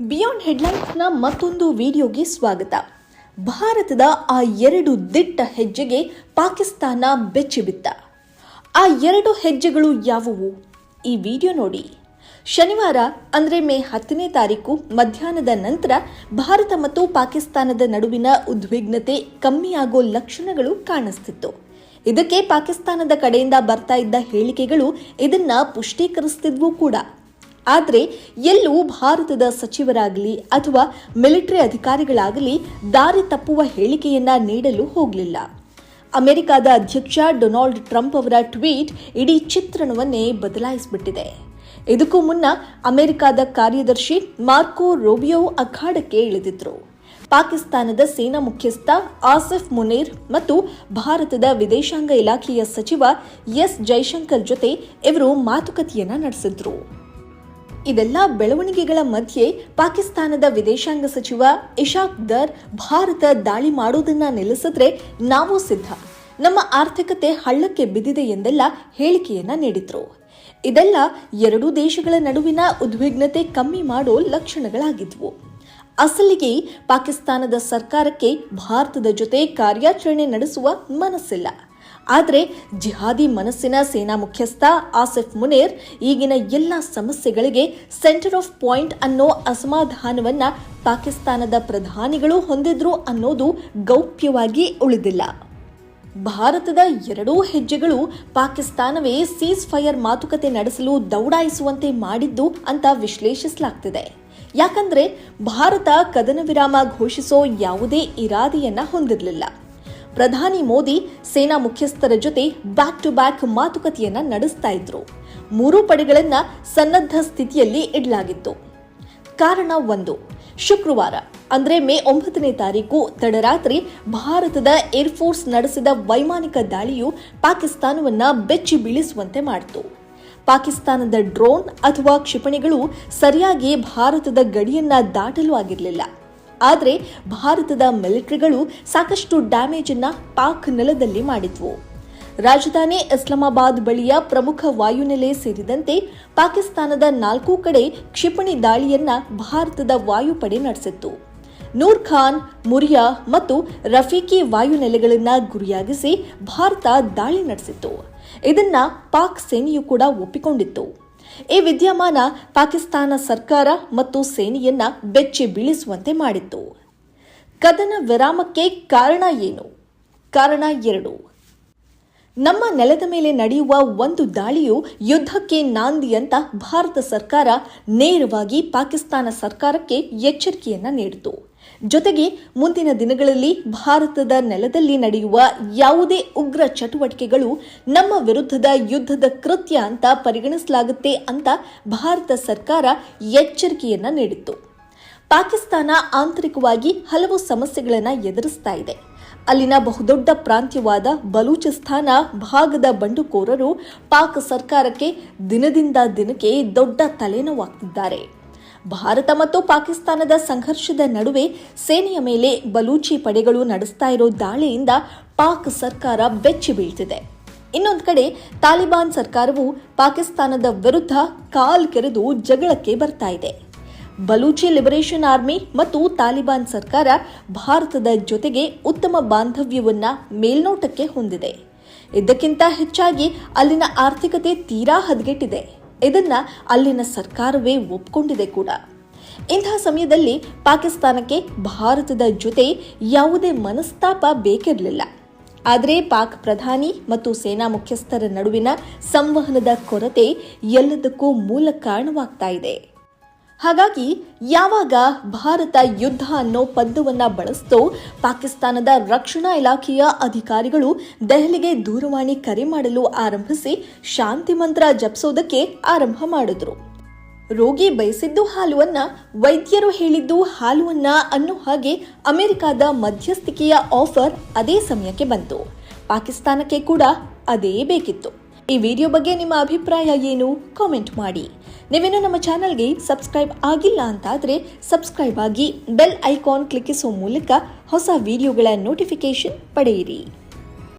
Beyond ಹೆಡ್ಲೈನ್ಸ್ನ ಮತ್ತೊಂದು ವಿಡಿಯೋಗೆ ಸ್ವಾಗತ. ಭಾರತದ ಆ ಎರಡು ದಿಟ್ಟ ಹೆಜ್ಜೆಗೆ ಪಾಕಿಸ್ತಾನ ಬೆಚ್ಚಿಬಿತ್ತ. ಆ ಎರಡು ಹೆಜ್ಜೆಗಳು ಯಾವುವು? ಈ ವಿಡಿಯೋ ನೋಡಿ. ಶನಿವಾರ, ಅಂದರೆ ಮೇ ಹತ್ತನೇ ತಾರೀಕು ಮಧ್ಯಾಹ್ನದ ನಂತರ ಭಾರತ ಮತ್ತು ಪಾಕಿಸ್ತಾನದ ನಡುವಿನ ಉದ್ವಿಗ್ನತೆ ಕಮ್ಮಿಯಾಗೋ ಲಕ್ಷಣಗಳು ಕಾಣಿಸ್ತಿತ್ತು. ಇದಕ್ಕೆ ಪಾಕಿಸ್ತಾನದ ಕಡೆಯಿಂದ ಬರ್ತಾ ಇದ್ದ ಹೇಳಿಕೆಗಳು ಇದನ್ನ ಪುಷ್ಟೀಕರಿಸ್ತಿದ್ವು ಕೂಡ. ಆದರೆ ಎಲ್ಲೂ ಭಾರತದ ಸಚಿವರಾಗಲಿ ಅಥವಾ ಮಿಲಿಟರಿ ಅಧಿಕಾರಿಗಳಾಗಲಿ ದಾರಿ ತಪ್ಪುವ ಹೇಳಿಕೆಯನ್ನ ನೀಡಲು ಹೋಗಲಿಲ್ಲ. ಅಮೆರಿಕದ ಅಧ್ಯಕ್ಷ ಡೊನಾಲ್ಡ್ ಟ್ರಂಪ್ ಅವರ ಟ್ವೀಟ್ ಇಡೀ ಚಿತ್ರಣವನ್ನೇ ಬದಲಾಯಿಸಿಬಿಟ್ಟಿದೆ. ಇದಕ್ಕೂ ಮುನ್ನ ಅಮೆರಿಕದ ಕಾರ್ಯದರ್ಶಿ ಮಾರ್ಕೋ ರೋಬಿಯೋ ಅಖಾಡಕ್ಕೆ ಇಳಿದಿದ್ರು. ಪಾಕಿಸ್ತಾನದ ಸೇನಾ ಮುಖ್ಯಸ್ಥ ಆಸಿಫ್ ಮುನೀರ್ ಮತ್ತು ಭಾರತದ ವಿದೇಶಾಂಗ ಇಲಾಖೆಯ ಸಚಿವ ಎಸ್ ಜೈಶಂಕರ್ ಜೊತೆ ಇವರು ಮಾತುಕತೆಯನ್ನ ನಡೆಸಿದ್ರು. ಇದೆಲ್ಲ ಬೆಳವಣಿಗೆಗಳ ಮಧ್ಯೆ ಪಾಕಿಸ್ತಾನದ ವಿದೇಶಾಂಗ ಸಚಿವ ಇಶಾಕ್ ದರ್ ಭಾರತ ದಾಳಿ ಮಾಡೋದನ್ನ ನಿಲ್ಲಿಸಿದ್ರೆ ನಾವು ಸಿದ್ಧ. ನಮ್ಮ ಆರ್ಥಿಕತೆ ಹಳ್ಳಕ್ಕೆ ಬಿದ್ದಿದೆ ಎಂದೆಲ್ಲ ಹೇಳಿಕೆಯನ್ನ ನೀಡಿದ್ರು. ಇದೆಲ್ಲ ಎರಡೂ ದೇಶಗಳ ನಡುವಿನ ಉದ್ವಿಗ್ನತೆ ಕಮ್ಮಿ ಮಾಡೋ ಲಕ್ಷಣಗಳಾಗಿದ್ವು. ಅಸಲಿಗೆ ಪಾಕಿಸ್ತಾನದ ಸರ್ಕಾರಕ್ಕೆ ಭಾರತದ ಜೊತೆ ಕಾರ್ಯಾಚರಣೆ ನಡೆಸುವ ಮನಸ್ಸಿಲ್ಲ. ಆದರೆ ಜಿಹಾದಿ ಮನಸ್ಸಿನ ಸೇನಾ ಮುಖ್ಯಸ್ಥ ಆಸಿಫ್ ಮುನೇರ್ ಈಗಿನ ಎಲ್ಲ ಸಮಸ್ಯೆಗಳಿಗೆ ಸೆಂಟರ್ ಆಫ್ ಪಾಯಿಂಟ್ ಅನ್ನೋ ಅಸಮಾಧಾನವನ್ನು ಪಾಕಿಸ್ತಾನದ ಪ್ರಧಾನಿಗಳು ಹೊಂದಿದ್ರು ಅನ್ನೋದು ಗೌಪ್ಯವಾಗಿ ಉಳಿದಿಲ್ಲ. ಭಾರತದ ಎರಡೂ ಹೆಜ್ಜೆಗಳು ಪಾಕಿಸ್ತಾನವೇ ಸೀಸ್ ಫೈರ್ ಮಾತುಕತೆ ನಡೆಸಲು ದೌಡಾಯಿಸುವಂತೆ ಮಾಡಿದ್ದು ಅಂತ ವಿಶ್ಲೇಷಿಸಲಾಗ್ತಿದೆ. ಯಾಕಂದ್ರೆ ಭಾರತ ಕದನ ವಿರಾಮ ಘೋಷಿಸೋ ಯಾವುದೇ ಇರಾದೆಯನ್ನ ಹೊಂದಿರಲಿಲ್ಲ. ಪ್ರಧಾನಿ ಮೋದಿ ಸೇನಾ ಮುಖ್ಯಸ್ಥರ ಜೊತೆ ಬ್ಯಾಕ್ ಟು ಬ್ಯಾಕ್ ಮಾತುಕತೆಯನ್ನ ನಡೆಸ್ತಾ ಇದ್ರು. ಮೂರೂ ಪಡೆಗಳನ್ನ ಸನ್ನದ್ಧ ಸ್ಥಿತಿಯಲ್ಲಿ ಇಡಲಾಗಿತ್ತು. ಕಾರಣ ಒಂದು, ಶುಕ್ರವಾರ, ಅಂದ್ರೆ ಮೇ ಒಂಬತ್ತನೇ ತಾರೀಕು ತಡರಾತ್ರಿ ಭಾರತದ ಏರ್ಫೋರ್ಸ್ ನಡೆಸಿದ ವೈಮಾನಿಕ ದಾಳಿಯು ಪಾಕಿಸ್ತಾನವನ್ನ ಬೆಚ್ಚಿ ಬೀಳಿಸುವಂತೆ ಮಾಡಿತು. ಪಾಕಿಸ್ತಾನದ ಡ್ರೋನ್ ಅಥವಾ ಕ್ಷಿಪಣಿಗಳು ಸರಿಯಾಗಿ ಭಾರತದ ಗಡಿಯನ್ನ ದಾಟಲು ಆಗಿರಲಿಲ್ಲ. ಆದರೆ ಭಾರತದ ಮಿಲಿಟರಿಗಳು ಸಾಕಷ್ಟು ಡ್ಯಾಮೇಜ್ ಅನ್ನ ಪಾಕ್ ನೆಲದಲ್ಲಿ ಮಾಡಿದ್ವು. ರಾಜಧಾನಿ ಇಸ್ಲಾಮಾಬಾದ್ ಬಳಿಯ ಪ್ರಮುಖ ವಾಯುನೆಲೆ ಸೇರಿದಂತೆ ಪಾಕಿಸ್ತಾನದ ನಾಲ್ಕು ಕಡೆ ಕ್ಷಿಪಣಿ ದಾಳಿಯನ್ನ ಭಾರತದ ವಾಯುಪಡೆ ನಡೆಸಿತ್ತು. ನೂರ್ ಖಾನ್, ಮುರಿಯಾ ಮತ್ತು ರಫೀಕಿ ವಾಯುನೆಲೆಗಳನ್ನು ಗುರಿಯಾಗಿಸಿ ಭಾರತ ದಾಳಿ ನಡೆಸಿತ್ತು. ಇದನ್ನ ಪಾಕ್ ಸೇನೆಯು ಕೂಡ ಒಪ್ಪಿಕೊಂಡಿತ್ತು. ಈ ವಿದ್ಯಮಾನ ಪಾಕಿಸ್ತಾನ ಸರ್ಕಾರ ಮತ್ತು ಸೇನೆಯನ್ನ ಬೆಚ್ಚಿ ಬೀಳಿಸುವಂತೆ ಮಾಡಿತ್ತು. ಕದನ ವಿರಾಮಕ್ಕೆ ಕಾರಣ ಏನು? ಕಾರಣ ಎರಡು. ನಮ್ಮ ನೆಲದ ಮೇಲೆ ನಡೆಯುವ ಒಂದು ದಾಳಿಯು ಯುದ್ಧಕ್ಕೆ ನಾಂದಿ ಅಂತ ಭಾರತ ಸರ್ಕಾರ ನೇರವಾಗಿ ಪಾಕಿಸ್ತಾನ ಸರ್ಕಾರಕ್ಕೆ ಎಚ್ಚರಿಕೆಯನ್ನ ನೀಡಿತು. ಜೊತೆಗೆ ಮುಂದಿನ ದಿನಗಳಲ್ಲಿ ಭಾರತದ ನೆಲದಲ್ಲಿ ನಡೆಯುವ ಯಾವುದೇ ಉಗ್ರ ಚಟುವಟಿಕೆಗಳು ನಮ್ಮ ವಿರುದ್ಧದ ಯುದ್ಧದ ಕೃತ್ಯ ಅಂತ ಪರಿಗಣಿಸಲಾಗುತ್ತೆ ಅಂತ ಭಾರತ ಸರ್ಕಾರ ಎಚ್ಚರಿಕೆಯನ್ನ ನೀಡಿತ್ತು. ಪಾಕಿಸ್ತಾನ ಆಂತರಿಕವಾಗಿ ಹಲವು ಸಮಸ್ಯೆಗಳನ್ನು ಎದುರಿಸ್ತಾ ಇದೆ. ಅಲ್ಲಿನ ಬಹುದೊಡ್ಡ ಪ್ರಾಂತ್ಯವಾದ ಬಲೂಚಿಸ್ತಾನ ಭಾಗದ ಬಂಡುಕೋರರು ಪಾಕ್ ಸರ್ಕಾರಕ್ಕೆ ದಿನದಿಂದ ದಿನಕ್ಕೆ ದೊಡ್ಡ ತಲೆನೋವಾಗ್ತಿದ್ದಾರೆ. ಭಾರತ ಮತ್ತು ಪಾಕಿಸ್ತಾನದ ಸಂಘರ್ಷದ ನಡುವೆ ಸೇನೆಯ ಮೇಲೆ ಬಲೂಚಿ ಪಡೆಗಳು ನಡೆಸ್ತಾ ಇರೋ ದಾಳಿಯಿಂದ ಪಾಕ್ ಸರ್ಕಾರ ಬೆಚ್ಚಿ ಬೀಳ್ತಿದೆ. ಇನ್ನೊಂದು ಕಡೆ ತಾಲಿಬಾನ್ ಸರ್ಕಾರವು ಪಾಕಿಸ್ತಾನದ ವಿರುದ್ಧ ಕಾಲ್ ಕೆರೆದು ಜಗಳಕ್ಕೆ ಬರ್ತಾ ಇದೆ. ಬಲೂಚಿ ಲಿಬರೇಷನ್ ಆರ್ಮಿ ಮತ್ತು ತಾಲಿಬಾನ್ ಸರ್ಕಾರ ಭಾರತದ ಜೊತೆಗೆ ಉತ್ತಮ ಬಾಂಧವ್ಯವನ್ನ ಮೇಲ್ನೋಟಕ್ಕೆ ಹೊಂದಿದೆ. ಇದಕ್ಕಿಂತ ಹೆಚ್ಚಾಗಿ ಅಲ್ಲಿನ ಆರ್ಥಿಕತೆ ತೀರಾ ಹದಗೆಟ್ಟಿದೆ. ಇದನ್ನ ಅಲ್ಲಿನ ಸರ್ಕಾರವೇ ಒಪ್ಕೊಂಡಿದೆ ಕೂಡ. ಇಂತಹ ಸಮಯದಲ್ಲಿ ಪಾಕಿಸ್ತಾನಕ್ಕೆ ಭಾರತದ ಜೊತೆ ಯಾವುದೇ ಮನಸ್ತಾಪ ಬೇಕಿರಲಿಲ್ಲ. ಆದರೆ ಪಾಕ್ ಪ್ರಧಾನಿ ಮತ್ತು ಸೇನಾ ಮುಖ್ಯಸ್ಥರ ನಡುವಿನ ಸಂವಹನದ ಕೊರತೆ ಎಲ್ಲದಕ್ಕೂ ಮೂಲ ಕಾರಣವಾಗ್ತಾ ಇದೆ. ಹಾಗಾಗಿ ಯಾವಾಗ ಭಾರತ ಯುದ್ಧ ಅನ್ನೋ ಪದವನ್ನ ಬಳಸ್ತೋ, ಪಾಕಿಸ್ತಾನದ ರಕ್ಷಣಾ ಇಲಾಖೆಯ ಅಧಿಕಾರಿಗಳು ದೆಹಲಿಗೆ ದೂರವಾಣಿ ಕರೆ ಮಾಡಲು ಆರಂಭಿಸಿ ಶಾಂತಿ ಮಂತ್ರ ಜಪಿಸೋದಕ್ಕೆ ಆರಂಭ ಮಾಡಿದ್ರು. ರೋಗಿ ಬಯಸಿದ್ದು ಹಾಲುವನ್ನ, ವೈದ್ಯರು ಹೇಳಿದ್ದು ಹಾಲುವನ್ನ ಅನ್ನೋ ಹಾಗೆ ಅಮೆರಿಕದ ಮಧ್ಯಸ್ಥಿಕೆಯ ಆಫರ್ ಅದೇ ಸಮಯಕ್ಕೆ ಬಂತು. ಪಾಕಿಸ್ತಾನಕ್ಕೆ ಕೂಡ ಅದೇ ಬೇಕಿತ್ತು. ಈ ವಿಡಿಯೋ ಬಗ್ಗೆ ನಿಮ್ಮ ಅಭಿಪ್ರಾಯ ಏನು? ಕಾಮೆಂಟ್ ಮಾಡಿ. ನೀವೇನು ನಮ್ಮ ಚಾನಲ್ಗೆ ಸಬ್ಸ್ಕ್ರೈಬ್ ಆಗಿಲ್ಲ ಅಂತಾದರೆ ಸಬ್ಸ್ಕ್ರೈಬ್ ಆಗಿ ಬೆಲ್ ಐಕಾನ್ ಕ್ಲಿಕ್ಕಿಸುವ ಮೂಲಕ ಹೊಸ ವಿಡಿಯೋಗಳ ನೋಟಿಫಿಕೇಶನ್ ಪಡೆಯಿರಿ.